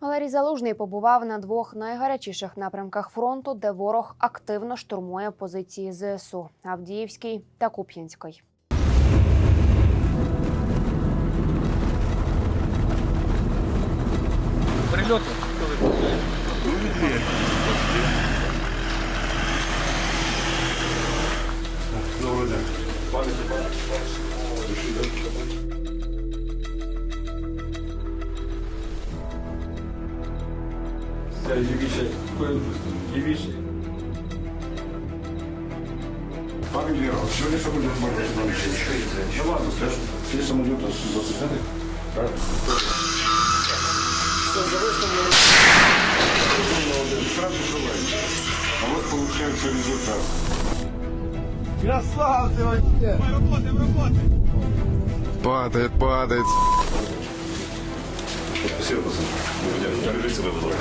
Валерій Залужний побував на двох найгарячіших напрямках фронту, де ворог активно штурмує позиції ЗСУ Авдіївський та Куп'янський. Прильоти. Доброго дня. Пане Степане, Все, лівіше, лівіше. Пане генерал, сегодня самолет может Ну ладно, скажу. Все самолеты засыпали? Так. Все, за выставлено. Сразу желаю. А вот получается результат. Падает, падает. Спасибо, пацаны. Дня. Держите вы вдвоем.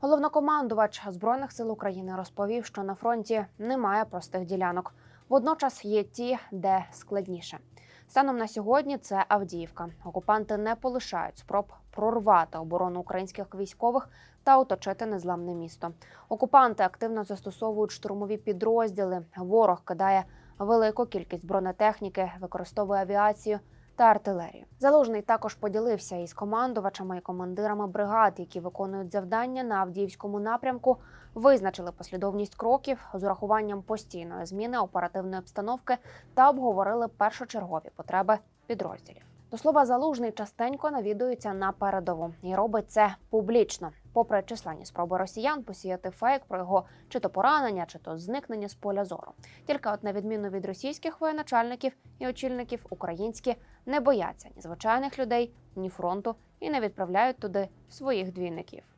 Головнокомандувач збройних сил України розповів, що на фронті немає простих ділянок. Водночас є ті, де складніше. Станом на сьогодні це Авдіївка. Окупанти не полишають спроб прорвати оборону українських військових та оточити незламне місто. Окупанти активно застосовують штурмові підрозділи. Ворог кидає велику кількість бронетехніки, використовує авіацію та артилерію. Залужний також поділився із командувачами і командирами бригад, які виконують завдання на Авдіївському напрямку, визначили послідовність кроків з урахуванням постійної зміни оперативної обстановки та обговорили першочергові потреби підрозділів. До слова, залужний частенько навідується на передову і робить це публічно, попри численні спроби росіян посіяти фейк про його чи то поранення, чи то зникнення з поля зору. Тільки от на відміну від російських воєначальників і очільників, українські не бояться ні звичайних людей, ні фронту і не відправляють туди своїх двійників.